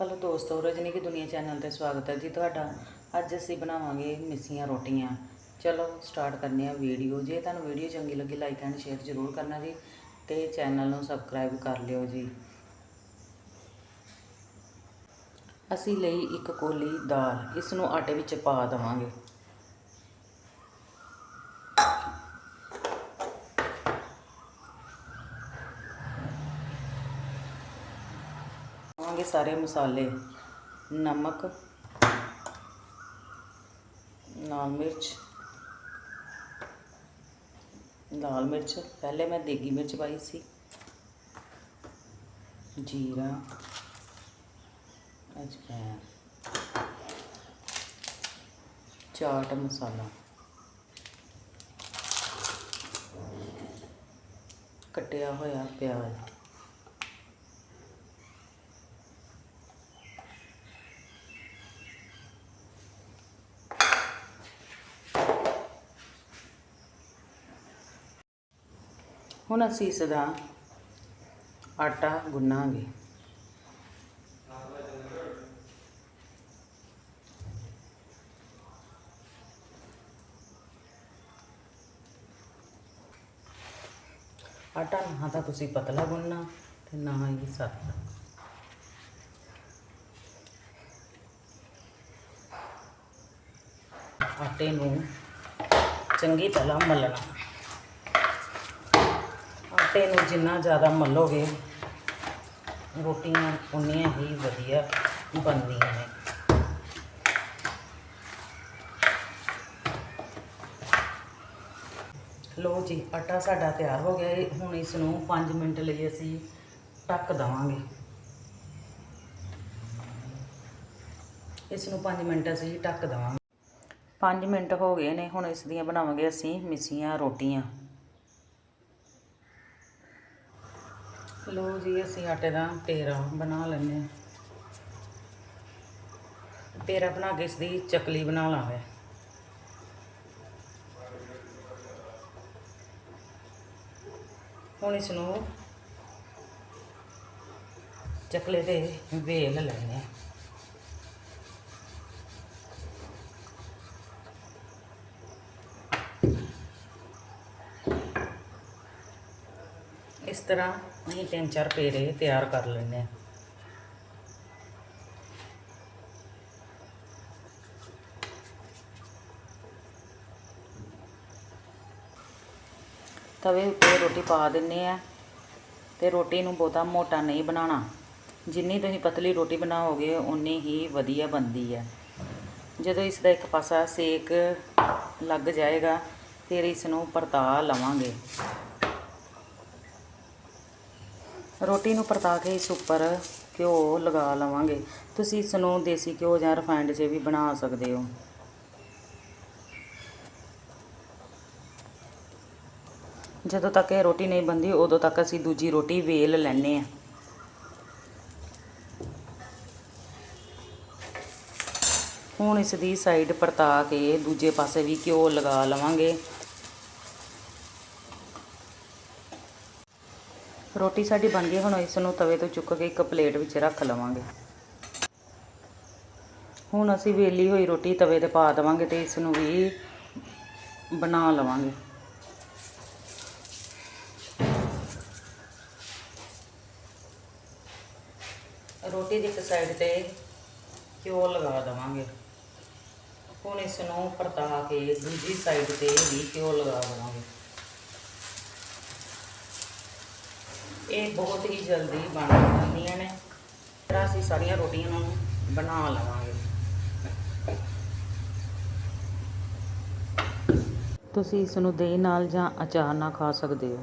Hello ਦੋਸਤੋ, ਰਜਨੀ ਕੀ ਦੁਨੀਆ channel ਤੇ ਸਵਾਗਤ ਹੈ ਜੀ ਤੁਹਾਡਾ। ਅੱਜ ਅਸੀਂ ਬਣਾਵਾਂਗੇ ਮਿੱਸੀਆਂ ਰੋਟੀਆਂ। ਚਲੋ ਸਟਾਰਟ ਕਰਨੇ ਆ ਵੀਡੀਓ ਜੇ ਤੁਹਾਨੂੰ ਵੀਡੀਓ ਚੰਗੀ ਲੱਗੀ ਲਾਈਕ ਐਂਡ ਸ਼ੇਅਰ ਜ਼ਰੂਰ ਕਰਨਾ ਜੀ ਤੇ ਚੈਨਲ ਨੂੰ ਸਬਸਕ੍ਰਾਈਬ ਕਰ ਲਿਓ ਜੀ। ਅਸੀਂ ਲਈ ਇੱਕ ਕੋਲੀ ਦਾਲ। ਇਸ ਨੂੰ ਆਟੇ ਵਿੱਚ ਪਾ ਦੇਵਾਂਗੇ। ਪਾਵਾਂਗੇ ਸਾਰੇ ਮਸਾਲੇ। ਨਮਕ, ਲਾਲ ਮਿਰਚ ਲਾਲ ਮਿਰਚ। ਪਹਿਲੇ ਮੈਂ ਦੇਗੀ ਮਿਰਚ ਪਾਈ ਸੀ। ਜੀਰਾ। ਅਜਵਾਇਣ ਚਾਟ ਮਸਾਲਾ। ਕੱਟਿਆ ਹੋਇਆ ਪਿਆਜ਼। ਹੁਣ ਅਸੀਂ ਇਸ ਦਾ ਆਟਾ ਗੁੰਨਾਂਗੇ। ਆਟਾ ਨਾ ਤਾਂ ਤੁਸੀਂ ਪਤਲਾ ਗੁੰਨਣਾ ਤੇ ਨਾ ਹੀ ਸਖਤ ਆਟੇ ਨੂੰ ਚੰਗੀ ਤਰ੍ਹਾਂ ਮਲਣਾ। ਆਟੇ ਨੂੰ ਜਿੰਨਾ ਜ਼ਿਆਦਾ ਮੱਲੋਗੇ, ਰੋਟੀਆਂ ਉਨੀਆਂ ਹੀ ਵਧੀਆ ਬਣਦੀਆਂ ਨੇ। ਲੋ ਜੀ, ਆਟਾ ਸਾਡਾ ਤਿਆਰ ਹੋ ਗਿਆ ਹੁਣ ਇਸ ਨੂੰ 5 ਮਿੰਟ ਲਈ ਅਸੀਂ ਢੱਕ ਦਵਾਂਗੇ। ਇਸ ਨੂੰ 5 ਮਿੰਟ ਅਸੀਂ ਢੱਕ ਦਵਾਂਗੇ। 5 ਮਿੰਟ ਹੋ ਗਏ ਨੇ, ਹੁਣ ਇਸ ਦੀਆਂ ਬਣਾਵਾਂਗੇ ਅਸੀਂ ਮਿੱਸੀਆਂ ਰੋਟੀਆਂ। ਲੋ ਜੀ, ਅਸੀਂ ਆਟੇ ਦਾ ਪੇੜਾ ਬਣਾ ਲੈਂਦੇ ਹਾਂ। ਪੇੜਾ ਬਣਾ ਕੇ ਇਸ ਦੀ ਚਕਲੀ ਬਣਾ ਲਾਂਗੇ ਹੁਣ ਇਸ ਨੂੰ ਚਕਲੇ ਤੇ ਵੇਲ ਲੈਣੇ ਆ। ਇਸ ਤਰ੍ਹਾਂ ਅਸੀਂ ਤਿੰਨ ਚਾਰ ਪੇਰੇ ਤਿਆਰ ਕਰ ਲੈਣੇ ਆ ਤਵੇ ਉੱਤੇ ਰੋਟੀ ਪਾ ਦਿੰਨੇ ਆ ਤੇ ਰੋਟੀ ਨੂੰ ਬਹੁਤਾ ਮੋਟਾ ਨਹੀਂ ਬਣਾਉਣਾ। ਜਿੰਨੀ ਤੁਸੀਂ ਪਤਲੀ ਰੋਟੀ ਬਣਾਓਗੇ ਉਨੀ ਹੀ ਵਧੀਆ ਬਣਦੀ ਹੈ। ਜਦੋਂ ਇਸ ਦਾ ਇੱਕ ਪਾਸਾ ਸੇਕ ਲੱਗ ਜਾਏਗਾ, ਫਿਰ ਇਸ ਨੂੰ ਪਰਤਾ ਲਵਾਂਗੇ। ਰੋਟੀ ਨੂੰ ਪਰਤਾ ਕੇ ਇਸ ਉੱਪਰ ਘਿਓ ਲਗਾ ਲਵਾਂਗੇ। ਤੁਸੀਂ ਇਸ ਨੂੰ ਦੇਸੀ ਘਿਓ ਜਾਂ ਰਿਫਾਈਨਡ 'ਚ ਵੀ ਬਣਾ ਸਕਦੇ ਹੋ। ਜਦੋਂ ਤੱਕ ਇਹ ਰੋਟੀ ਨਹੀਂ ਬੰਦੀ ਉਦੋਂ ਤੱਕ ਅਸੀਂ ਦੂਜੀ ਰੋਟੀ ਵੇਲ ਲੈਣੇ ਆ ਹੁਣ ਇਸ ਦੀ ਸਾਈਡ ਪਰਤਾ ਕੇ ਦੂਜੇ ਪਾਸੇ ਵੀ ਘਿਓ ਲਗਾ ਲਵਾਂਗੇ। ਰੋਟੀ ਸਾਡੀ ਬਣ ਗਈ, ਹੁਣ ਇਸ ਨੂੰ ਤਵੇ ਤੋਂ ਚੁੱਕ ਕੇ ਇੱਕ ਪਲੇਟ ਵਿੱਚ ਰੱਖ ਲਵਾਂਗੇ। ਹੁਣ ਅਸੀਂ ਵੇਲੀ ਹੋਈ ਰੋਟੀ ਤਵੇ ਤੇ ਪਾ ਦੇਵਾਂਗੇ ਤੇ ਇਸ ਨੂੰ ਵੀ ਬਣਾ ਲਵਾਂਗੇ। ਰੋਟੀ ਦੀ ਇੱਕ ਸਾਈਡ ਤੇ ਘਿਓ ਲਗਾ ਦੇਵਾਂਗੇ। ਹੁਣ ਇਸ ਨੂੰ ਪਰਤਾ ਕੇ ਦੂਜੀ ਸਾਈਡ ਤੇ ਵੀ ਘਿਓ ਲਗਾ ਦੇਵਾਂਗੇ। ਇਹ ਬਹੁਤ ਹੀ ਜਲਦੀ ਬਣ ਜਾਂਦੀਆਂ ਨੇ। ਫਿਰ ਅਸੀਂ ਸਾਰੀਆਂ ਰੋਟੀਆਂ ਨੂੰ ਬਣਾ ਲਵਾਂਗੇ। ਤੁਸੀਂ ਇਸ ਨੂੰ ਦਹੀਂ ਨਾਲ ਜਾਂ ਅਚਾਰ ਨਾਲ ਖਾ ਸਕਦੇ ਹੋ।